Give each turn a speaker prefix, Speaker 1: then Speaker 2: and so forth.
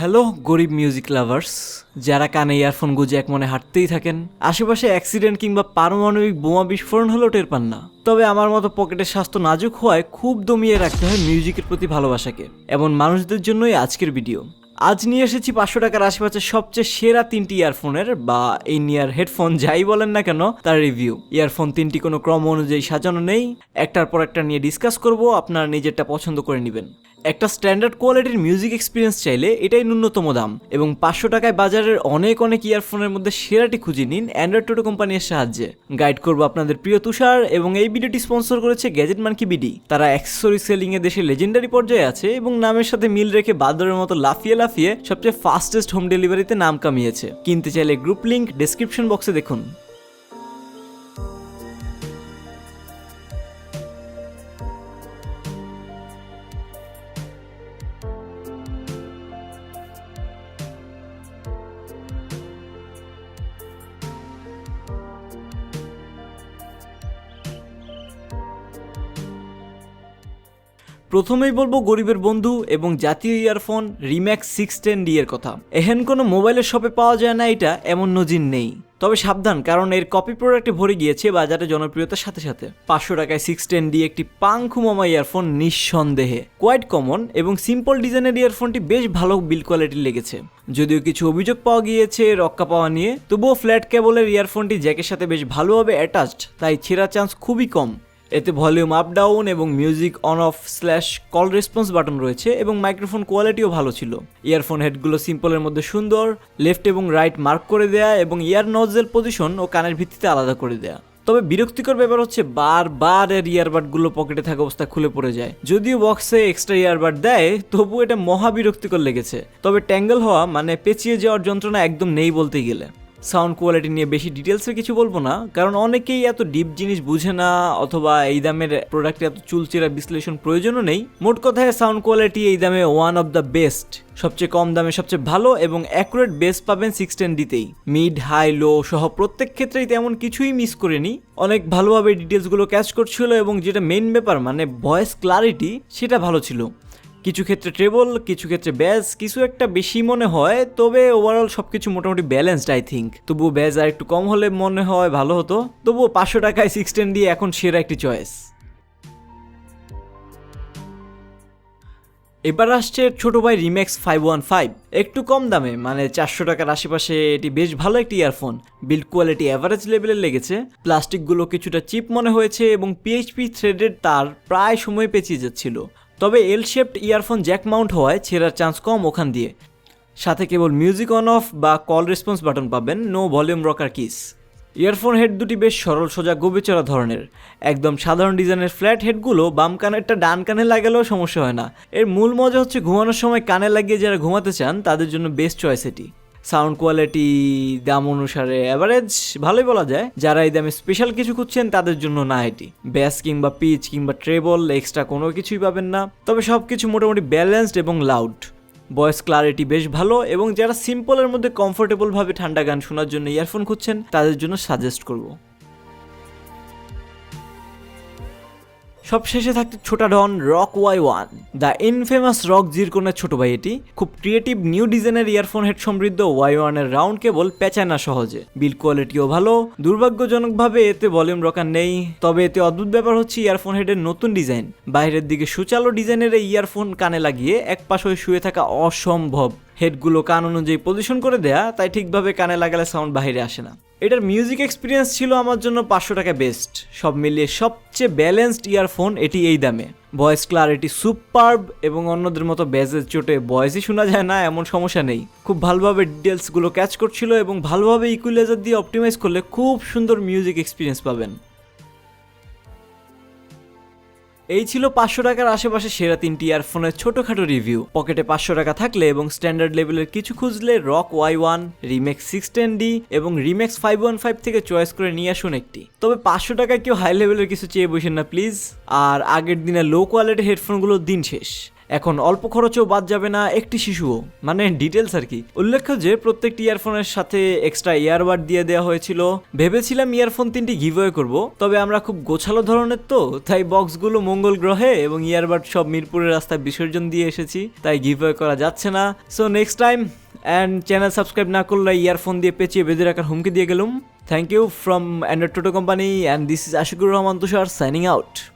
Speaker 1: Hello, গরিব music lovers যারা কানে ইয়ারফোন গুজে এক মনে হাঁটতেই থাকেন। আশেপাশে অ্যাক্সিডেন্ট কিংবা পারমাণবিক বোমা বিস্ফোরণ হলেও টের পান না। তবে আমার মতো পকেটের স্বাস্থ্য নাজুক হওয়ায় খুব দমিয়ে রাখতে হয় মিউজিকের প্রতি ভালোবাসাকে। এমন মানুষদের জন্যই আজকের ভিডিও আজ নিয়ে এসেছি পাঁচশো টাকার আশেপাশে সবচেয়ে সেরা তিনটি ইয়ারফোনের বা এই নিয়ার হেডফোন যাই বলেন না কেন, তার রিভিউ ইয়ারফোন তিনটি কোনো ক্রম অনুযায়ী সাজানো নেই। একটার পর একটা নিয়ে ডিসকাস করব, আপনারা নিজেরটা পছন্দ করে নেবেন। একটা স্ট্যান্ডার্ড কোয়ালিটির মিউজিক এক্সপিরিয়েন্স চাইলে এটাই ন্যূনতম দাম এবং পাঁচশো টাকায় বাজারের অনেক অনেক ইয়ারফোনের মধ্যে সেরাটি খুঁজে নিন অ্যান্ড্রয়েড টোটো কোম্পানির সাহায্যে। গাইড করব আপনাদের প্রিয় তুষার এবং এই ভিডিওটি স্পন্সর করেছে গ্যাজেট মানকি বিডি তারা অ্যাক্সেসরি সেলিং এ দেশে লেজেন্ডারি পর্যায়ে আছে এবং নামের সাথে মিল রেখে বাদরের মতো লাফিয়ে লাফিয়ে সবচেয়ে ফাস্টেস্ট হোম ডেলিভারিতে নাম কামিয়েছে। কিনতে চাইলে গ্রুপ লিঙ্ক ডেসক্রিপশন বক্সে দেখুন। প্রথমেই বলব গরিবের বন্ধু এবং জাতীয় earphone Remax six ten D এর কথা। এহেন কোনো মোবাইলের শপে পাওয়া যায় না এটা, এমন নজির নেই। তবে সাবধান, কারণ এর কপি প্রোডাক্টে ভরে গিয়েছে বাজারে জনপ্রিয়তার সাথে সাথে। পাঁচশো টাকায় সিক্স টেন ডি একটি পাংখু মামা ইয়ারফোন নিঃসন্দেহে। কোয়াইট কমন এবং সিম্পল ডিজাইনের ইয়ারফোনটি বেশ ভালো বিল কোয়ালিটির লেগেছে। যদিও কিছু অভিযোগ পাওয়া গিয়েছে রক্ষা পাওয়া নিয়ে, তবুও ফ্ল্যাট কেবলের ইয়ারফোনটি জ্যাকের সাথে বেশ ভালোভাবে অ্যাটাচড তাই ছেঁড়া চান্স খুবই কম। এতে ভলিউম আপ ডাউন এবং music on off slash call response button রয়েছে এবং মাইক্রোফোন কোয়ালিটিও ভালো ছিল। ইয়ারফোন হেডগুলো সিম্পলের মধ্যে সুন্দর, লেফট এবং রাইট মার্ক করে দেয়া এবং ইয়ার নজেল পজিশন ও কানের ভিত্তিতে আলাদা করে দেয়া। তবে বিরক্তিকর ব্যাপার হচ্ছে বারবার এর ইয়ারবাডগুলো পকেটে থাকা অবস্থা খুলে পড়ে যায়। যদিও বক্সে এক্সট্রা ইয়ারবাড দেয়, তবু এটা মহা বিরক্তিকর লেগেছে। তবে ট্যাঙ্গেল হওয়া মানে পেঁচিয়ে যাওয়ার যন্ত্রণা একদম নেই বলতে গেলে। সাউন্ড কোয়ালিটি নিয়ে বেশি ডিটেলসে কিছু বলব না, কারণ অনেকেই এত ডিপ জিনিস বুঝে না অথবা এই দামের প্রোডাক্টে এত চুলচেরা বিশ্লেষণ প্রয়োজনও নেই। মোট কথায় সাউন্ড কোয়ালিটি এই দামে ওয়ান অফ দ্য বেস্ট সবচেয়ে কম দামে সবচেয়ে ভালো এবং অ্যাকুরেট বেস পাবেন সিক্স টেন ডিতেই মিড হাই লো সহ প্রত্যেক ক্ষেত্রেই তেমন কিছুই মিস করিনি। অনেক ভালোভাবে ডিটেলসগুলো ক্যাচ করছিল এবং যেটা মেইন ব্যাপার মানে ভয়েস ক্লারিটি সেটা ভালো ছিল। কিছু ক্ষেত্রে ট্রেবল কিছু ক্ষেত্রে ব্যাজ কিছু একটা বেশি মনে হয়, তবে ওভারঅল সব কিছু মোটামুটি ব্যালেন্সড আই থিঙ্ক তবুও ব্যাজ আর একটু কম হলে মনে হয় ভালো হতো। তবুও পাঁচশো টাকায় সিক্স টেন দিয়ে এখন সেরা একটি চয়েস এবার আসছে ছোট ভাই রিম্যাক্স ফাইভ ওয়ান ফাইভ একটু কম দামে মানে চারশো টাকার আশেপাশে এটি বেশ ভালো একটি ইয়ারফোন বিল্ড কোয়ালিটি অ্যাভারেজ লেভেলের লেগেছে। প্লাস্টিকগুলো কিছুটা চিপ মনে হয়েছে এবং পিএইচপি থ্রেডের তার প্রায় সময় পেঁচিয়ে যাচ্ছিল। তবে L shaped earphone jack mount হওয়ায় ছেঁড়ার চান্স কম ওখান দিয়ে। সাথে কেবল মিউজিক অন অফ বা কল রেসপন্স বাটন পাবেন নো ভলিউম রকার কিস ইয়ারফোন হেড দুটি বেশ সরল, সোজা গোবেচড়া ধরনের। একদম সাধারণ ডিজাইনের ফ্ল্যাট হেডগুলো বাম কানেরটা ডান কানে লাগালেও সমস্যা হয় না। এর মূল মজা হচ্ছে ঘুমানোর সময় কানে লাগিয়ে যারা ঘুমাতে চান, তাদের জন্য বেস্ট চয়েস এটি। সাউন্ড কোয়ালিটি, দাম অনুসারে অ্যাভারেজ ভালোই বলা যায়। যারা এই দামে স্পেশাল কিছু খুঁজছেন, তাদের জন্য না এটি। ব্যাস কিংবা পিচ কিংবা ট্রেবল এক্সট্রা কোনো কিছুই পাবেন না। তবে সব কিছু মোটামুটি ব্যালেন্সড এবং লাউড ভয়েস ক্লারিটি বেশ ভালো এবং যারা সিম্পলের মধ্যে কমফোর্টেবলভাবে ঠান্ডা গান শোনার জন্য ইয়ারফোন খুঁজছেন, তাদের জন্য সাজেস্ট করব। সব শেষে থাকতে Chhota Don Rock Y one. The infamous Rock জিরকনের ছোট ভাই এটি। খুব ক্রিয়েটিভ নিউ ডিজাইনের ইয়ারফোন হেড সমৃদ্ধ ওয়াই ওয়ানের রাউন্ড কেবল পেঁচায় না সহজে। বিল কোয়ালিটিও ভালো, দুর্ভাগ্যজনকভাবে এতে ভলিউম রকার নেই। তবে এতে অদ্ভুত ব্যাপার হচ্ছে ইয়ারফোন হেডের নতুন ডিজাইন। বাইরের দিকে সুচালো ডিজাইনের এই ইয়ারফোন কানে লাগিয়ে এক পাশ হয়ে শুয়ে থাকা অসম্ভব। হেডগুলো কান অনুযায়ী পজিশন করে দেয়া, তাই ঠিকভাবে কানে লাগালে সাউন্ড বাইরে আসে না। এটার মিউজিক এক্সপিরিয়েন্স ছিল আমার জন্য পাঁচশো টাকা বেস্ট সব মিলিয়ে সবচেয়ে ব্যালেন্সড ইয়ারফোন এটি এই দামে। ভয়েস ক্লারিটি সুপারব এবং অন্যদের মতো ব্যাজের চোটে ভয়েসই শোনা যায় না, এমন সমস্যা নেই। খুব ভালোভাবে ডিটেলসগুলো ক্যাচ করছিল এবং ভালোভাবে ইকুইলাইজার দিয়ে অপটিমাইজ করলে খুব সুন্দর মিউজিক এক্সপিরিয়েন্স পাবেন। এই ছিল পাঁচশো টাকার আশেপাশে সেরা তিনটি ইয়ারফোনের ছোটোখাটো রিভিউ। পকেটে পাঁচশো টাকা থাকলে এবং স্ট্যান্ডার্ড লেভেলের কিছু খুঁজলে Rock Y one Remax six ten D এবং রিমেক্স ফাইভ ওয়ান ফাইভ থেকে চয়েস করে নিয়ে আসুন একটি। তবে পাঁচশো টাকায় কেউ হাই লেভেলের কিছু চেয়ে বসেন না, প্লিজ। আর আগের দিনে লো কোয়ালিটি হেডফোনগুলো দিন শেষ। এখন অল্প খরচেও বাদ যাবে না একটি শিশুও। মানে ডিটেলস আর কি। উল্লেখ্য যে প্রত্যেকটি ইয়ারফোনের সাথে এক্সট্রা ইয়ারবাড দিয়ে দেওয়া হয়েছিল। ভেবেছিলাম ইয়ারফোন তিনটি গিভওয়ে করব, তবে আমরা খুব গোছালো ধরনের তো, তাই বক্সগুলো মঙ্গল গ্রহে এবং ইয়ারবাড সব মিরপুরের রাস্তায় বিসর্জন দিয়ে এসেছি, তাই গিভওয়ে করা যাচ্ছে না। So next time and channel subscribe না করলে ইয়ারফোন দিয়ে পেঁচিয়ে বেঁধে রাখার হুমকি দিয়ে গেলাম। Thank you from Android Toto company and this is Ashikur Rahman Tushar signing out